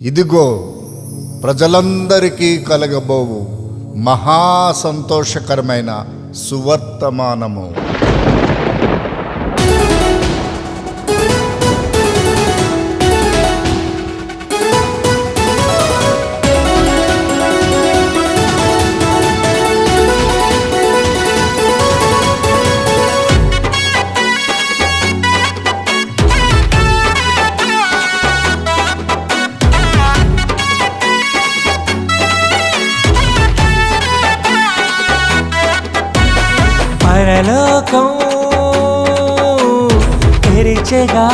ఇదిగో ప్రజలందరికీ కలగబోవు మహా సంతోషకరమైన సువర్తమానము. పరలోకం తెరిచెగా.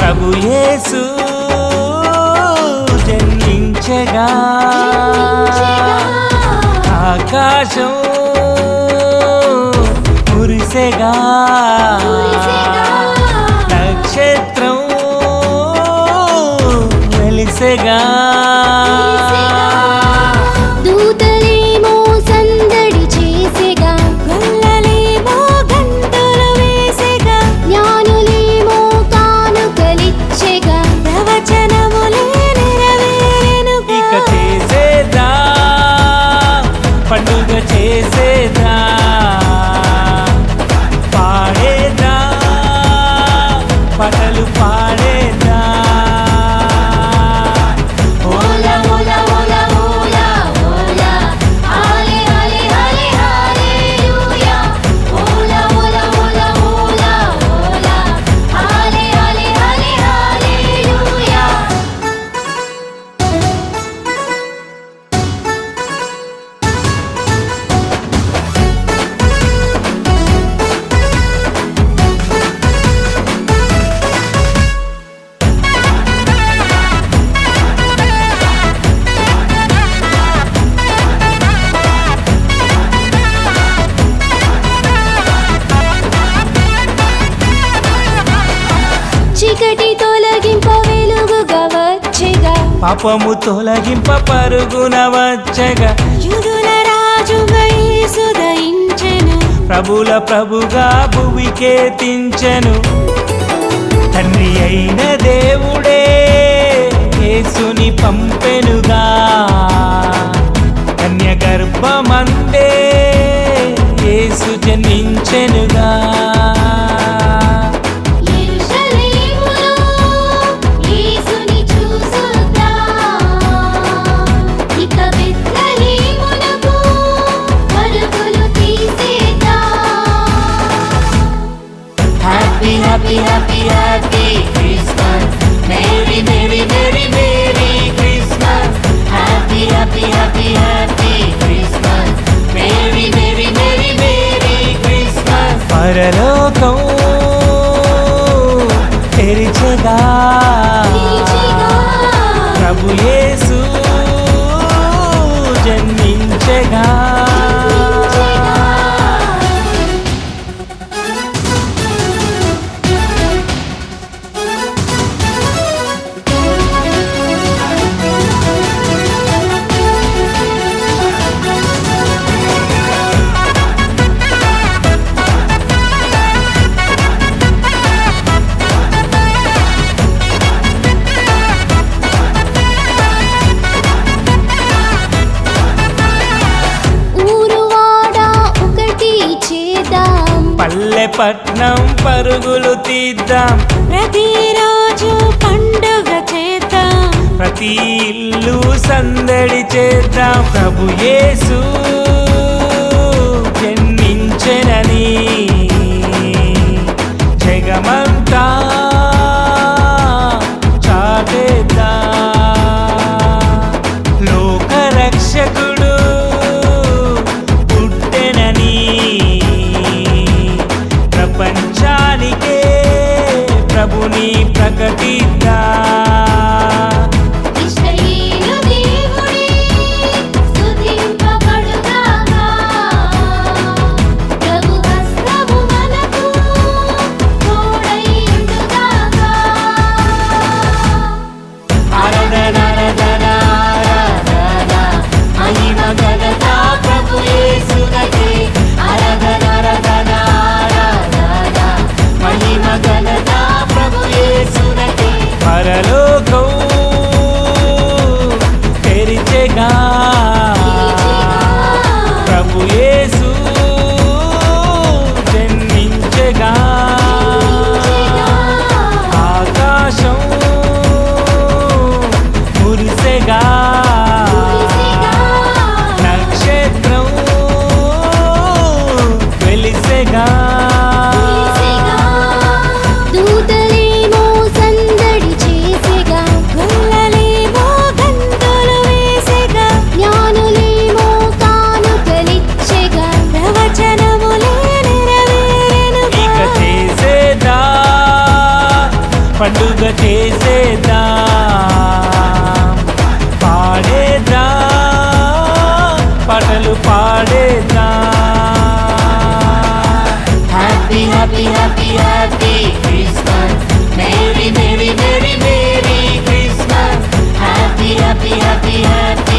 ప్రభు యేసు జన్మించగా. ఆకాశం కురిసెగా. నక్షత్రం వెలిసెగా. పాపము తొలగింప పరుగున వచ్చగా. ప్రభుల ప్రభుగా భువికే తించెను. తండ్రి అయిన దేవుడే యేసుని పంపెనుగా తెరిచెగా తీర్చిగా ప్రభు యేసు జన్మించగా. పట్నం పరుగులు తీద్దాం. ప్రతిరోజు పండుగ చేద్దాం. ప్రతి ఇల్లు సందడి చేద్దాం. ప్రభు యేసు జన్మించెనని జగమంతా Gita పండుగ చేసేదా పాడేదా పాటలు పాడేదా happy happy happy happy Christmas merry merry merry merry Christmas happy happy happy happy